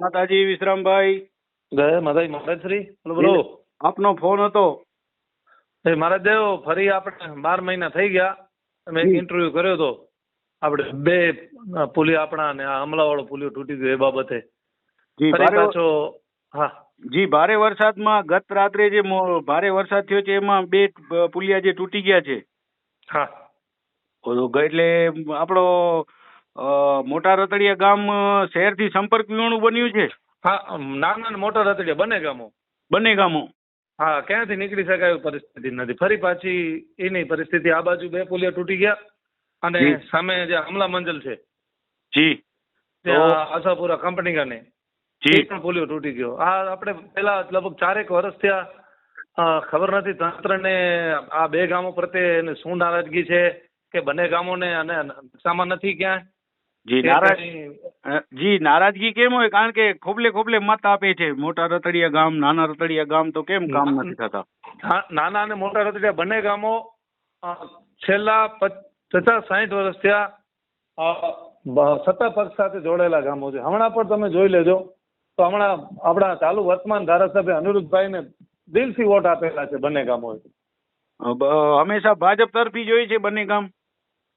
માતાજી વિશ્રામભાઈ. જય માતાજી મહારાજ શ્રી બોલો. બોલો આપનો ફોન હતો. એ મહારાજ દેવ ફરી આપણે બાર મહિના થઈ ગયા. મેં ઇન્ટરવ્યુ કર્યો હતો આપણે બે પુલી આપણા ને આ હમલાવાળો પુલિયો તૂટી ગયો એ બાબતે. ફરી પાછો હા. જી ભારે વરસાદમાં ગત રાત્રે જે ભારે વરસાદ થયો છે એમાં બે પુલિયા જે તૂટી ગયા છે. હા. એટલે આપણો મોટા રતડિયા ગામ શહેરથી સંપર્ક વિહોણું બન્યું છે? હા નાના ને મોટા રતડિયા બંને ગામો. બંને ગામો. હા ક્યાંથી નીકળી શકાય એવી પરિસ્થિતિ નથી. ફરી પાછી એની પરિસ્થિતિ આ બાજુ બે પુલિયા તૂટી ગયા અને સામે જે હમલા મંજલ છે જી. આશાપુરા કંપની ગાને જી પણ પોલિયો તૂટી ગયો. આ આપણે પેલા લગભગ ચારેક વર્ષ થયા ખબર નથી તંત્રને આ બે ગામો પ્રત્યે એને શું નારાજગી છે કે બંને ગામોને અને સામાન નથી ક્યાં જી નારાજ જી નારાજગી કેમ હોય? કારણ કે ખોબલે ખોબલે મત આપે છે. મોટા રતડિયા ગામ નાના રતડિયા ગામ તો કેમ કામ નથી થતા? નાના અને મોટા રતડિયા બંને ગામો છેલ્લા પચ- પચાસ સાઠ વર્ષ થયા સત્તા પક્ષ સાથે જોડાયેલા ગામો છે. હમણાં પણ તમે જોઈ લેજો. તો હમણાં આપણા ચાલુ વર્તમાન ધારાસભ્ય અનિરુદ્ધભાઈને દિલથી વોટ આપેલા છે બંને ગામોએ. હંમેશા ભાજપ તરફી જોઈ છે બંને ગામ.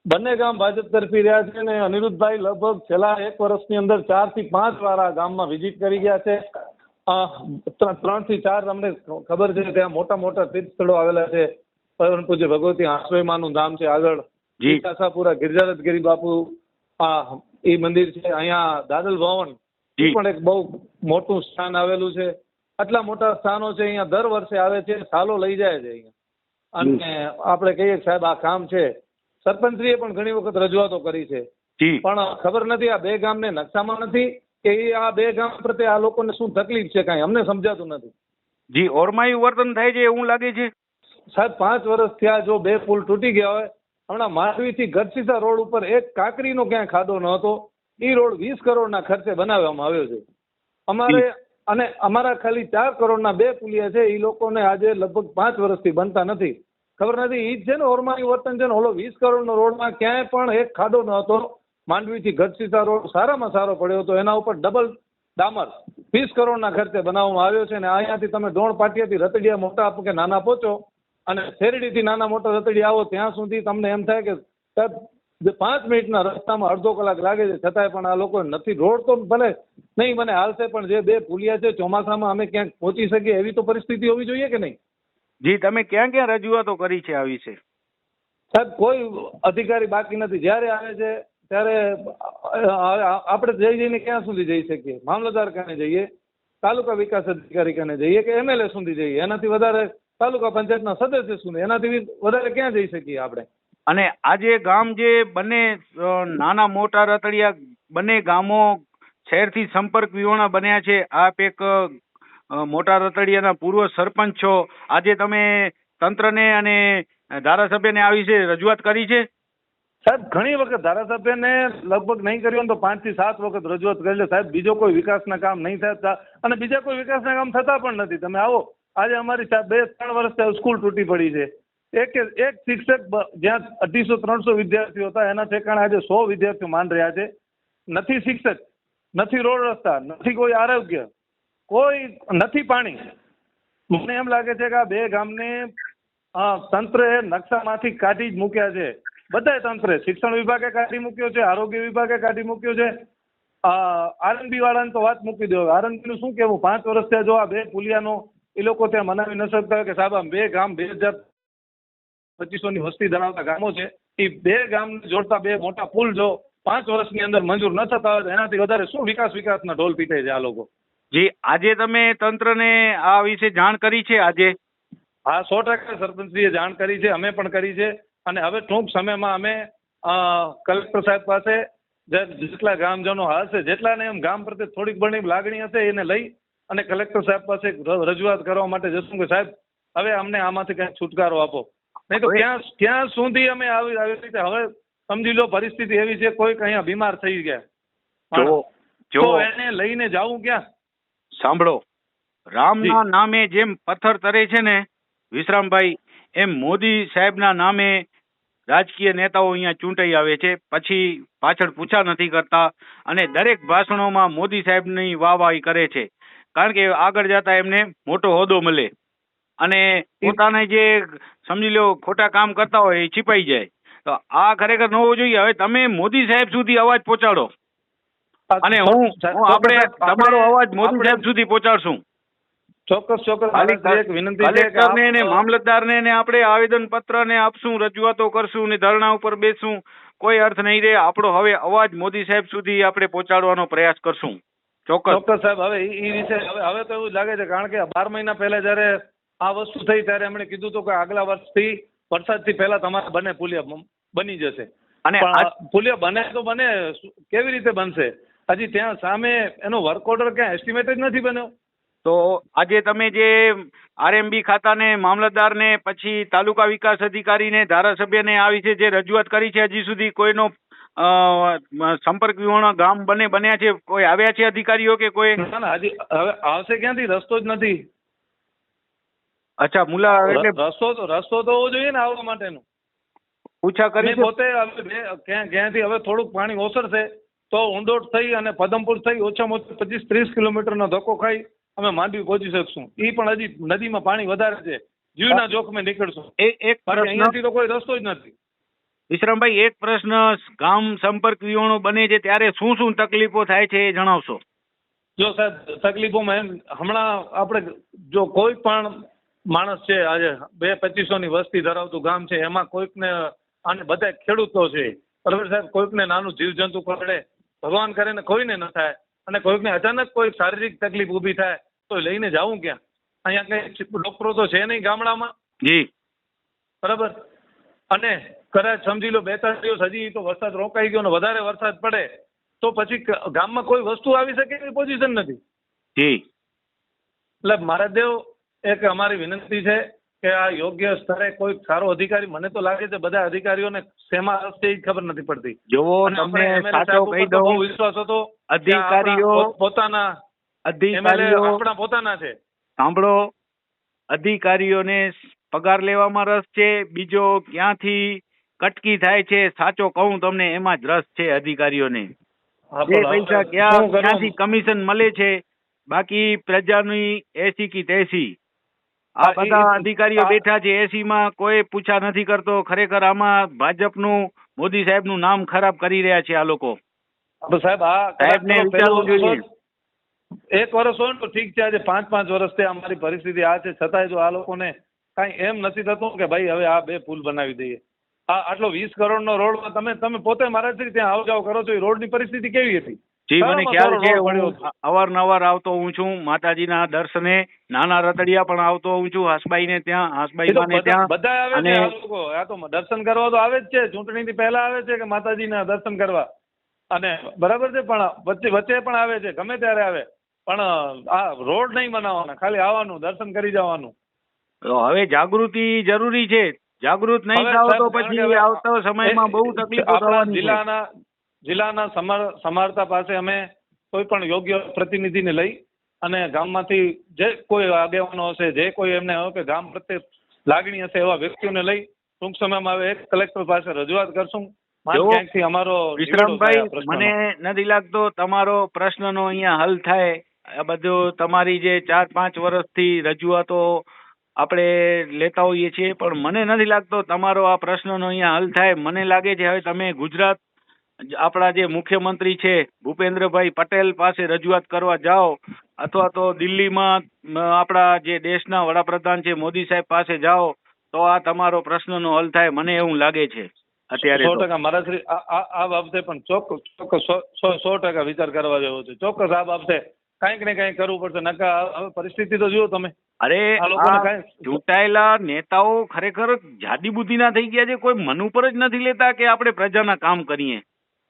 બંને ગામ ભાજપ તરફી રહ્યા છે અને અનિરુદ્ધભાઈ લગભગ છેલ્લા એક વર્ષની અંદર ચારથી પાંચ વાર આ ગામમાં વિઝિટ કરી ગયા છે. ત્રણ ત્રણથી ચાર તમને ખબર છે ત્યાં મોટા મોટા તીર્થ સ્થળો આવેલા છે. પરમ પૂજ્ય ભગવતી આશ્રયમાનું ધામ છે આગળ જી. ગિરજારત ગિરી બાપુ આ એ મંદિર છે. અહીંયા દાદલ ભવન પણ એક બહુ મોટું સ્થાન આવેલું છે. આટલા મોટા સ્થાનો છે અહીંયા દર વર્ષે આવે છે સાલો લઈ જાય છે અહીંયા. અને આપણે કહીએ સાહેબ આ કામ છે. સરપંચશ્રીએ પણ ઘણી વખત રજૂઆતો કરી છે. પણ ખબર નથી આ બે ગામને નકશામાં નથી કે આ બે ગામ પ્રત્યે આ લોકોને શું તકલીફ છે કાંઈ? અમને સમજાતું નથી. જી ઓરમાયું વર્તન થાય છે એવું લાગે છે? સાહેબ પાંચ વર્ષ થયા જો બે પુલ તૂટી ગયા હોય હમણાં માંડવીથી ગઢસીસા રોડ ઉપર એક કાકરીનો ક્યાંય ખાડો ન હતો એ રોડ વીસ કરોડના ખર્ચે બનાવવામાં આવ્યો છે. અમારે અને અમારા ખાલી ચાર કરોડના બે પુલિયા છે એ લોકોને આજે લગભગ પાંચ વર્ષથી બનતા નથી. ખબર નથી. એ જ છે ને ઓરમાની વર્તન છે ને. ઓલો વીસ કરોડનો રોડમાં ક્યાંય પણ એક ખાડો ન હતો. માંડવીથી ગઢસીસા રોડ સારામાં સારો પડ્યો હતો. એના ઉપર ડબલ ડામર વીસ કરોડના ખર્ચે બનાવવામાં આવ્યો છે અને અહીંયાથી તમે ડોણ પાટિયાથી રતડિયા મોટા કે નાના પહોંચો અને શેરડીથી નાના મોટા રતડિયા આવો ત્યાં સુધી તમને એમ થાય કે પાંચ મિનિટના રસ્તામાં અડધો કલાક લાગે છે. છતાંય પણ આ લોકો નથી. રોડ તો ભલે નહીં મને હાલશે, પણ જે બે પુલિયા છે ચોમાસામાં અમે ક્યાંક પહોંચી શકીએ એવી તો પરિસ્થિતિ હોવી જોઈએ કે નહીં? જી તમે ક્યાં ક્યાં રજૂઆતો કરી છે આ વિશે સાહેબ કોઈ અધિકારી બાકી નથી. જ્યારે આવે છે ત્યારે આપણે જઈ જઈને ક્યાં સુધી જઈ શકીએ? મામલતદાર કાને જઈએ? તાલુકા વિકાસ અધિકારી કાને જઈએ કે એમએલએ સુધી જઈએ? એનાથી વધારે તાલુકા પંચાયતના સદસ્ય સુધી? એનાથી વધારે ક્યાં જઈ શકીએ આપણે? અને આજે ગામ જે બંને નાના મોટા રતડિયા બંને ગામો શહેરથી સંપર્ક વિહોણા બન્યા છે આપ એક મોટા રતડિયાના પૂર્વ સરપંચ છો. આજે તમે તંત્રને અને ધારાસભ્યને આ વિશે રજૂઆત કરી છે? સાહેબ, ઘણી વખત ધારાસભ્યને લગભગ નહીં કર્યું તો પાંચથી સાત વખત રજૂઆત કરી છે સાહેબ, બીજો કોઈ વિકાસના કામ નહીં થાય અને બીજા કોઈ વિકાસના કામ થતા પણ નથી. તમે આવો. આજે અમારી સાહેબ બે ત્રણ વર્ષથી સ્કૂલ તૂટી પડી છે. એક એક શિક્ષક જ્યાં અઢીસો ત્રણસો વિદ્યાર્થીઓ હતા, એના ઠેકાણે આજે સો વિદ્યાર્થીઓ માન રહ્યા છે. નથી શિક્ષક, નથી રોડ રસ્તા, નથી કોઈ આરોગ્ય. કોઈ નથી પાણી. મને એમ લાગે છે કે આ બે ગામને તંત્રએ નકશામાંથી કાઢી જ મૂક્યા છે. બધાય તંત્રે શિક્ષણ વિભાગે કાઢી મૂક્યો છે, આરોગ્ય વિભાગે કાઢી મૂક્યો છે. આરએનબી વાળાને તો વાત મૂકી દો. આરએનબી નું શું કેવું પાંચ વર્ષ થયા જો આ બે પુલિયાનો એ લોકો ત્યાં મનાવી ન શકતા હોય કે સાહેબ બે ગામ બે હજાર પચીસો ની વસ્તી ધરાવતા ગામો છે. એ બે ગામ જોડતા બે મોટા પુલ જો પાંચ વર્ષની અંદર મંજૂર ન થતા હોય તો એનાથી વધારે શું વિકાસ વિકાસના ઢોલ પીટે છે આ લોકો? જી આજે તમે તંત્રને આ વિશે જાણ કરી છે આજે? હા સો ટકા સરપંચજીએ જાણ કરી છે અમે પણ કરી છે. અને હવે ટૂંક સમયમાં અમે કલેક્ટર સાહેબ પાસે જેટલા ગામજનો હશે જેટલાને એમ ગામ પ્રત્યે થોડીક ઘણી લાગણી હશે એને લઈ અને કલેક્ટર સાહેબ પાસે રજૂઆત કરવા માટે જશું કે સાહેબ હવે અમને આમાંથી કંઈક છુટકારો આપો. નહીં તો ક્યાં ક્યાં સુધી અમે આવી આવી રીતે હવે સમજી લો પરિસ્થિતિ એવી છે કોઈક અહીંયા બીમાર થઈ ગયા. જો તો એને લઈને જવું ક્યાં? સાંભળો. રામના નામે જેમ પથ્થર તરે છે ને વિશ્રામભાઈ એમ મોદી સાહેબના નામે રાજકીય નેતાઓ અહીંયા ચૂંટાઈ આવે છે. પછી પાછળ પૂછા નથી કરતા અને દરેક ભાષણોમાં મોદી સાહેબની વાહવાહી કરે છે. કારણ કે આગળ જતા એમને મોટો હોદ્દો મળે. અને પોતાને જે સમજી લો ખોટા કામ કરતા હોય એ છીપાઈ જાય. તો આ ખરેખર ન હોવું જોઈએ. હવે તમે મોદી સાહેબ સુધી અવાજ પહોંચાડો. અને હું હું આપણે તમારો અવાજ મોદી સાહેબ. સુધી પહોંચાડશું. ચોક્કસ ચોક્કસ. એક વિનંતી છે કલેક્ટરને ને મામલતદારને ને આપણે આવેદન પત્ર ને આપશું રજૂઆતો કરશું ને ધરણા ઉપર બેસું કોઈ અર્થ નહીં રહે. આપણો હવે અવાજ મોદી સાહેબ સુધી આપણે પહોંચાડવાનો પ્રયાસ કરશું. ચોક્કસ. ચોક્કસ સાહેબ હવે ઈ વિશે હવે હવે તો એવું લાગે છે કારણ કે બાર મહિના પહેલા જ્યારે આ વસ્તુ થઈ ત્યારે એમણે કીધું હતું કે આગલા વર્ષથી વરસાદથી પહેલા તમારા બંને પુલિયા બની જશે. અને પુલિયા બને તો બને. કેવી રીતે બનશે? હજી ત્યાં સામે એનો વર્ક ઓર્ડર ક્યાં એસ્ટિમેટ જ નથી બન્યો. તો આજે તમે જે આરએમબી ખાતાને મામલતદારને પછી તાલુકા વિકાસ અધિકારીને ધારાસભ્યને આ વિશે જે રજૂઆત કરી છે હજી સુધી કોઈનો સંપર્ક વિહોણા ગામ બને બન્યા છે કોઈ આવ્યા છે અધિકારીઓ કે કોઈ? હજી હવે આવશે ક્યાંથી? રસ્તો જ નથી. અચ્છા મુલા એટલે રસ્તો તો રસ્તો તો હોવો જોઈએ ને આવવા માટેનો. પૂછા કરી પોતે હવે ક્યાં ક્યાંથી? હવે થોડુંક પાણી ઓસરશે. તો ઉંડોટ થઈ અને પદમપુર થઈ ઓછામાં ઓછું પચીસ ત્રીસ કિલોમીટરનો ધક્કો ખાઈ અમે માંડવી પહોંચી શકશું. એ પણ હજી નદીમાં પાણી વધારે છે. જીવના જોખમે નીકળશું. એક એક અહીંયાથી તો કોઈ રસ્તો જ નથી. વિશ્રામભાઈ એક પ્રશ્ન ગામ સંપર્ક વિહોણો બને છે ત્યારે શું શું તકલીફો થાય છે એ જણાવશો. જો સાહેબ તકલીફોમાં એમ હમણાં આપણે જો કોઈ પણ માણસ છે આજે બે પચીસોની વસ્તી ધરાવતું ગામ છે એમાં કોઈકને અને બધા ખેડૂતો છે. બરાબર સાહેબ? કોઈકને નાનું જીવજંતુ કરડે ભગવાન કરે ને કોઈને ન થાય અને કોઈકને અચાનક કોઈ શારીરિક તકલીફ ઊભી થાય તો લઈને જાવું ક્યાં? અહીંયા કઈ ડોક્ટરો તો છે નહીં ગામડામાં? જી. બરાબર? અને કદાચ સમજી લો બે ત્રણ દિવસ હજી તો વરસાદ રોકાઈ ગયો ને વધારે વરસાદ પડે તો પછી ગામમાં કોઈ વસ્તુ આવી શકે એવી પોઝિશન નથી? જી. એટલે મહારાજદેવ એક અમારી વિનંતી છે કે આ યોગ્ય સ્તરે કોઈ સારો અધિકારી મને તો લાગે છે બધા અધિકારીઓને શેમાં રસ છે એ ખબર નથી પડતી. જોવો તમને સાચો કહી દઉં વિશ્વાસ હતો અધિકારીઓ પોતાના અધિકારીઓ આપણા પોતાના છે. સાંભળો અધિકારીઓને પગાર લેવામાં રસ છે બીજો ક્યાંથી કટકી થાય છે સાચો કહું તમને એમાં જ રસ છે અધિકારીઓને. જે પૈસા ક્યાં ક્યાંથી કમિશન મળે છે બાકી પ્રજાની એસી કી તેસી. આ બધા અધિકારીઓ બેઠા છે એસી માં કોઈ પૂછા નથી કરતો. ખરેખર આમાં ભાજપનું મોદી સાહેબનું નામ ખરાબ કરી રહ્યા છે આ લોકો. સાહેબ આ સાહેબને વિચારવું જોઈએ. એક વર્ષ હોય તો ઠીક છે આજે પાંચ પાંચ વર્ષથી અમારી પરિસ્થિતિ આ છે. છતાંય જો આ લોકોને કાંઈ એમ નથી થતું કે ભાઈ હવે આ બે પુલ બનાવી દઈએ. આ આટલો વીસ કરોડનો રોડ તમે તમે પોતે મારાથી ત્યાં આવ જાવ કરો છો એ રોડની પરિસ્થિતિ કેવી હતી? જી મને ખ્યાલ છે. અવારનવાર આવતો હું છું માતાજીના દર્શને નાના રતડિયા પણ આવતો હું છું હાસબાઈને ત્યાં હાસબાઈ ને ત્યાં બધા આવે છે આ લોકો. આ તો દર્શન કરવા તો આવે જ છે ચૂંટણીથી પહેલા આવે છે કે માતાજીના દર્શન કરવા. અને બરાબર છે પણ વચ્ચે વચ્ચે પણ આવે છે ગમે ત્યારે આવે. પણ આ રોડ નહીં બનાવવાના ખાલી આવવાનું દર્શન કરી જવાનું. હવે જાગૃતિ જરૂરી છે. જાગૃત નહીં થાવ તો પછી આવતા સમયમાં બહુ તકલીફ તકલીફો થવાની જિલ્લાના જિલ્લાના સમાર સમારતા પાસે અમે કોઈ પણ યોગ્ય પ્રતિનિધિને લઈ અને ગામમાંથી જે કોઈ આગેવાનો હશે જે કોઈ એમને કે ગામ પ્રત્યે લાગણી હશે એવા વ્યક્તિઓને લઈ ટૂંક સમયમાં હવે એક કલેક્ટર પાસે રજૂઆત કરશું. ક્યાંકથી અમારો વિક્રમભાઈ મને નથી લાગતો તમારો પ્રશ્નનો અહીંયા હલ થાય. આ બધું તમારી જે ચાર પાંચ વર્ષથી રજૂઆતો આપણે લેતા હોઈએ છીએ પણ મને નથી લાગતો તમારો આ પ્રશ્નનો અહીંયા હલ થાય. મને લાગે છે હવે તમે ગુજરાત આપણા જે મુખ્યમંત્રી છે ભૂપેન્દ્રભાઈ પટેલ પાસે રજૂઆત કરવા જાઓ અથવા તો દિલ્હીમાં આપણા જે દેશના વડાપ્રધાન છે મોદી સાહેબ પાસે જાઓ તો આ તમારો પ્રશ્નનો હલ થાય મને એવું લાગે છે. અત્યારે સો ટકા મારા શ્રી આ બાબતે પણ ચોક્કસ ચોક્કસ સો- ટકા વિચાર કરવા જેવો છે. ચોક્કસ આ બાબતે કંઈક ને કાંઈક કરવું પડશે. નકા હવે પરિસ્થિતિ તો જુઓ તમે. અરે ચૂંટાયેલા નેતાઓ ખરેખર જાડી બુદ્ધિના થઈ ગયા છે. કોઈ મન ઉપર જ નથી લેતા કે આપણે પ્રજાના કામ કરીએ.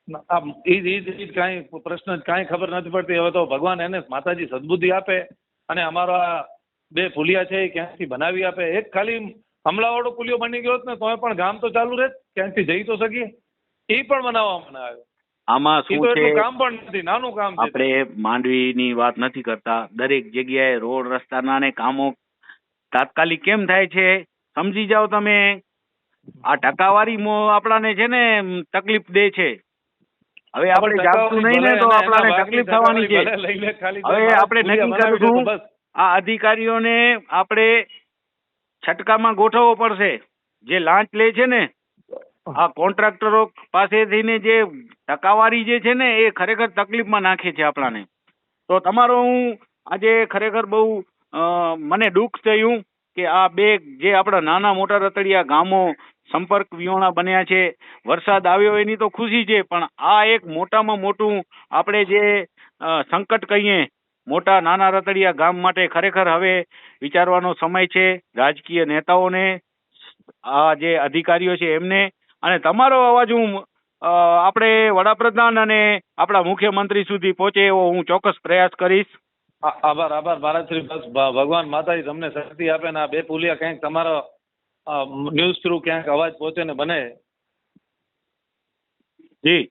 આ ઈ ઈ ઈ કાંઈ પ્રશ્ન જ કાંઈ ખબર નથી પડતી. હવે તો ભગવાન એને માતાજી સદબુદ્ધિ આપે અને અમારો આ બે પુલિયા છે એ ક્યાંથી બનાવી આપે? એક ખાલી હમલાવાળો પુલિયો બની ગયો ને તોય પણ ગામ તો ચાલુ રહે ક્યાંથી જઈ તો શકીએ? એ પણ બનાવવામાં ના આવ્યો આમાં શું છે? કામ પણ નથી નાનું કામ છે. આપણે માંડવીની વાત નથી કરતા. દરેક જગ્યાએ રોડ રસ્તાના ને કામો તાત્કાલિક કેમ થાય છે? સમજી જાઓ તમે. આ ટકાવારી આપણાને છે ને તકલીફ દે છે. હવે આપણે જાગતું નહીં ને તો આપણને તકલીફ થવાની છે. હવે આપણે નક્કી કરીશું આ અધિકારીઓને આપણે છટકામાં ગોઠવવો પડશે. જે લાંચ લે છે ને આ કોન્ટ્રાક્ટરો પાસેથી ને જે ટકાવારી જે છે ને એ ખરેખર તકલીફમાં નાખે છે આપણાને. તો તમારો હું આજે ખરેખર બહુ મને દુઃખ થયું કે આ બે જે આપણા નાના મોટા રતડિયા ગામો સંપર્ક વિહોણા બન્યા છે. વરસાદ આવ્યો એની તો ખુશી છે, પણ આ એક મોટામાં મોટું આપણે જે સંકટ કહીએ, મોટા નાના રતડિયા ગામ માટે ખરેખર હવે વિચારવાનો સમય છે. રાજકીય નેતાઓને, આ જે અધિકારીઓ છે એમને, અને તમારો અવાજ હું આપણે વડાપ્રધાન અને આપણા મુખ્યમંત્રી સુધી પહોંચે એવો હું ચોક્કસ પ્રયાસ કરીશ. આભાર આભાર, ભારતશ્રી બસ ભ- ભગવાન માતાજી તમને શક્તિ આપે ને આ બે પુલિયા ક્યાંક તમારો ન્યૂઝ થ્રુ ક્યાંક અવાજ પહોંચે ને બને. જી.